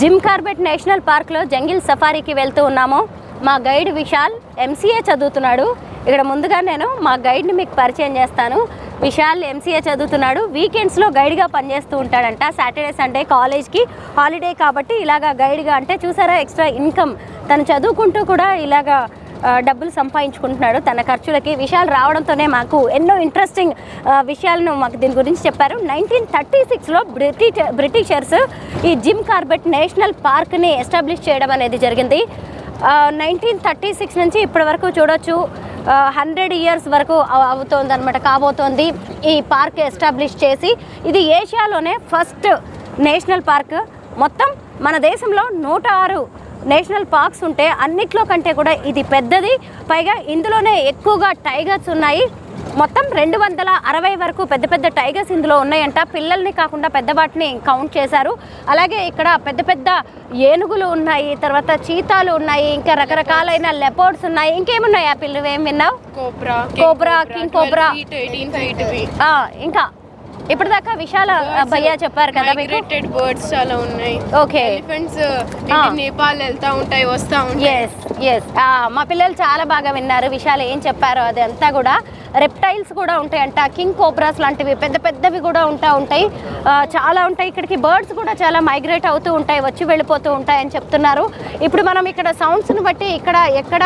Gym Corbett national పార్క్లో jungle సఫారీకి వెళ్తూ ఉన్నాము. మా గైడ్ విశాల్ ఎంసీఏ చదువుతున్నాడు. ఇక్కడ ముందుగా నేను మా గైడ్ని మీకు పరిచయం చేస్తాను. విశాల్ ఎంసీఏ చదువుతున్నాడు. వీకెండ్స్లో గైడ్గా పనిచేస్తూ ఉంటాడంట. సాటర్డే సండే కాలేజ్కి హాలిడే కాబట్టి ఇలాగా గైడ్గా అంటే చూసారా ఎక్స్ట్రా ఇన్కమ్ తను చదువుకుంటూ కూడా ఇలాగా డబ్బులు సంపాదించుకుంటున్నాడు. తన ఖర్చులకి విషయాలు రావడంతోనే మాకు ఎన్నో ఇంట్రెస్టింగ్ విషయాలను మాకు దీని గురించి చెప్పారు. నైన్టీన్ థర్టీ సిక్స్లో బ్రిటిష్ బ్రిటిషర్స్ ఈ జిమ్ కార్బెట్ నేషనల్ పార్క్ని ఎస్టాబ్లిష్ చేయడం అనేది జరిగింది. నైన్టీన్ థర్టీ సిక్స్ నుంచి ఇప్పటి వరకు చూడొచ్చు. హండ్రెడ్ ఇయర్స్ వరకు అవుతోంది అనమాట కాబోతోంది ఈ పార్క్ ఎస్టాబ్లిష్ చేసి. ఇది ఏషియాలోనే ఫస్ట్ నేషనల్ పార్క్. మొత్తం మన దేశంలో నూట ఆరు నేషనల్ పార్క్స్ ఉంటే అన్నిట్లో కంటే కూడా ఇది పెద్దది పైగా ఇందులోనే ఎక్కువగా టైగర్స్ ఉన్నాయి మొత్తం రెండు వందల అరవై వరకు పెద్ద పెద్ద టైగర్స్ ఇందులో ఉన్నాయంట పిల్లల్ని కాకుండా పెద్ద వాటిని కౌంట్ చేశారు అలాగే ఇక్కడ పెద్ద పెద్ద ఏనుగులు ఉన్నాయి తర్వాత చీతాలు ఉన్నాయి ఇంకా రకరకాలైన లెపర్డ్స్ ఉన్నాయి ఇంకేమున్నాయి ఆ పిల్లలు ఏం విన్నావు cobra cobra, king cobra. Feet ఇంకా ఇప్పటిదాకా విశాల భయ్య చెప్పారు కదా మైగ్రేటెడ్ బర్డ్స్ చాలా ఉన్నాయి. Okay elephants. నేపాల్ వెళ్తా ఉంటాయి వస్తా ఉంటాయి. ఎస్ ఎస్ మా పిల్లలు చాలా బాగా విన్నారు. విషయాలు ఏం చెప్పారో అది అంతా కూడా. రెప్టైల్స్ కూడా ఉంటాయంట కింగ్ కోబ్రాస్ లాంటివి పెద్ద పెద్దవి కూడా ఉంటా ఉంటాయి. చాలా ఉంటాయి. ఇక్కడికి బర్డ్స్ కూడా చాలా మైగ్రేట్ అవుతూ ఉంటాయి వచ్చి వెళ్ళిపోతూ ఉంటాయని చెప్తున్నారు. ఇప్పుడు మనం ఇక్కడ సౌండ్స్ని బట్టి ఇక్కడ ఎక్కడ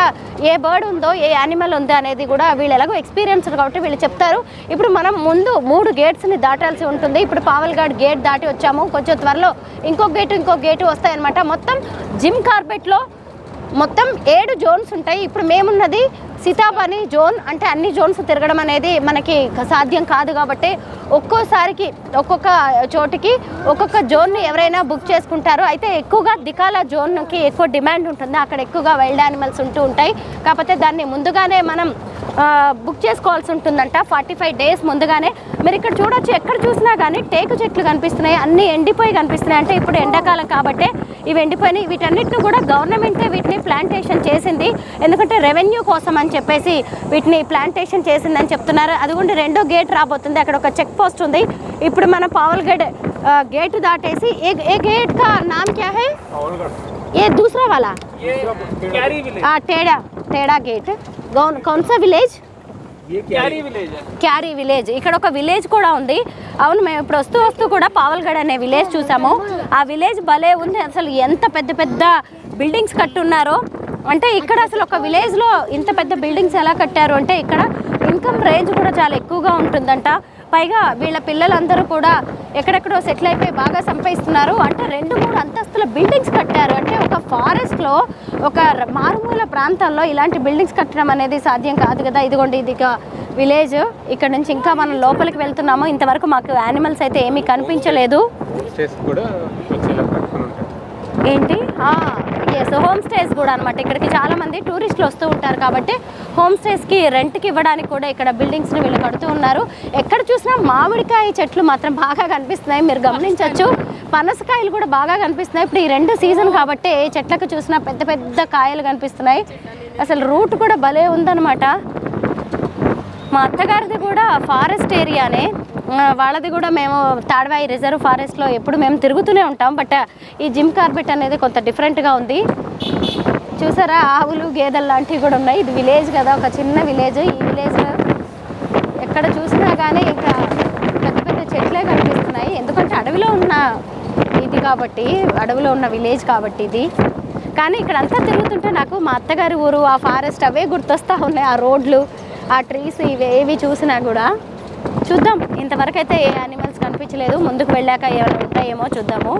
ఏ బర్డ్ ఉందో ఏ యానిమల్ ఉందో అనేది కూడా వీళ్ళు ఎలాగో ఎక్స్పీరియన్స్ కాబట్టి వీళ్ళు చెప్తారు. ఇప్పుడు మనం ముందు మూడు గేట్స్ని దాటాల్సి ఉంటుంది. ఇప్పుడు పావల్గాడ్ గేట్ దాటి వచ్చాము. కొంచెం త్వరలో ఇంకో గేటు ఇంకో గేటు వస్తాయన్నమాట. మొత్తం జిమ్ కార్బెట్లో మొత్తం ఏడు జోన్స్ ఉంటాయి. ఇప్పుడు మేమున్నది సీతాపని జోన్ అంటే అన్ని జోన్స్ తిరగడం అనేది మనకి సాధ్యం కాదు కాబట్టి ఒక్కోసారికి ఒక్కొక్క చోటికి ఒక్కొక్క జోన్ని ఎవరైనా బుక్ చేసుకుంటారు. అయితే ఎక్కువగా దికాల జోన్కి ఎక్కువ డిమాండ్ ఉంటుంది. అక్కడ ఎక్కువగా వైల్డ్ యానిమల్స్ ఉంటూ ఉంటాయి. కాకపోతే దాన్ని ముందుగానే మనం బుక్ చేసుకోవాల్సి ఉంటుందంట. ఫార్టీ ఫైవ్ డేస్ ముందుగానే. మీరు ఇక్కడ చూడొచ్చు ఎక్కడ చూసినా కానీ టేకు చెట్లు కనిపిస్తున్నాయి. అన్నీ ఎండిపోయి కనిపిస్తున్నాయి. అంటే ఇప్పుడు ఎండాకాలం కాబట్టి ఇవి ఎండిపోయినాయి. వీటన్నిటిని కూడా గవర్నమెంటే వీటిని ప్లాంటేషన్ చేసింది. ఎందుకంటే రెవెన్యూ కోసం అని చెప్పేసి వీటిని ప్లాంటేషన్ చేసిందని చెప్తున్నారు. అది కూడా రెండో గేట్ రాబోతుంది. అక్కడ ఒక చెక్ పోస్ట్ ఉంది. ఇప్పుడు మన పావల్గఢ్ గేట్ దాటేసి ఏ ఏ గేట్ కా? నామ్ క్యా హే? ఏ దూసరా వాళ్ళ టేడా తేడా గేట్. గౌన్ కౌన్సా విలేజ్? క్యారీ? విలేజ్ ఇక్కడ ఒక విలేజ్ కూడా ఉంది. అవును మేము ఇప్పుడు వస్తూ వస్తూ కూడా పావల్గఢ్ అనే విలేజ్ చూసాము. ఆ విలేజ్ భలే ఉంది. అసలు ఎంత పెద్ద పెద్ద బిల్డింగ్స్ కట్టున్నారో. అంటే ఇక్కడ అసలు ఒక విలేజ్లో ఇంత పెద్ద బిల్డింగ్స్ ఎలా కట్టారు అంటే ఇక్కడ ఇన్కమ్ రేంజ్ కూడా చాలా ఎక్కువగా ఉంటుందంట. పైగా వీళ్ళ పిల్లలందరూ కూడా ఎక్కడెక్కడో సెటిల్ అయిపోయి బాగా సంపాదిస్తున్నారు. అంటే రెండు మూడు అంతస్తుల బిల్డింగ్స్ కట్టారు. అంటే ఒక ఫారెస్ట్లో ఒక మారుమూల ప్రాంతాల్లో ఇలాంటి బిల్డింగ్స్ కట్టడం అనేది సాధ్యం కాదు కదా. ఇదిగోండి ఇది ఇక విలేజ్. ఇక్కడ నుంచి ఇంకా మనం లోపలికి వెళ్తున్నాము. ఇంతవరకు మాకు యానిమల్స్ అయితే ఏమీ కనిపించలేదు. కూడా ఏంటి? ఎస్ హోమ్ స్టేస్ కూడా అనమాట ఇక్కడికి చాలామంది టూరిస్టులు వస్తూ ఉంటారు కాబట్టి హోమ్ స్టేస్కి రెంట్కి ఇవ్వడానికి కూడా ఇక్కడ బిల్డింగ్స్ని వీళ్ళు కడుతూ ఉన్నారు. ఎక్కడ చూసినా మామిడికాయ చెట్లు మాత్రం బాగా కనిపిస్తున్నాయి. మీరు గమనించవచ్చు పనసకాయలు కూడా బాగా కనిపిస్తున్నాయి. ఇప్పుడు ఈ రెండు సీజన్ కాబట్టి ఏ చెట్లకు చూసినా పెద్ద పెద్ద కాయలు కనిపిస్తున్నాయి. అసలు రూట్ కూడా భలే ఉందన్నమాట. మా అత్తగారిది కూడా ఫారెస్ట్ ఏరియానే వాళ్ళది కూడా మేము తాడవాయి రిజర్వ్ ఫారెస్ట్లో ఎప్పుడు మేము తిరుగుతూనే ఉంటాం బట్ ఈ జిమ్ కార్బెట్ అనేది కొంత డిఫరెంట్గా ఉంది. చూసారా ఆవులు గేదెలు లాంటివి కూడా ఉన్నాయి. ఇది విలేజ్ కదా ఒక చిన్న విలేజ్. ఈ విలేజ్ ఎక్కడ చూసినా కానీ ఇంకా పెద్ద పెద్ద చెట్లే కనిపిస్తున్నాయి. ఎందుకంటే అడవిలో ఉన్న ఇది కాబట్టి అడవిలో ఉన్న విలేజ్ కాబట్టి ఇది. కానీ ఇక్కడ అంతా తిరుగుతుంటే నాకు మా అత్తగారి ఊరు ఆ ఫారెస్ట్ అవే గుర్తొస్తా ఉన్నాయి. ఆ రోడ్లు ఆ ట్రీస్ ఇవి ఏవి చూసినా కూడా. చూద్దాం. ఇంతవరకు అయితే ఏ యానిమల్స్ కనిపించలేదు. ముందుకు వెళ్ళాక ఏమైనా ఉంటాయేమో చూద్దాము.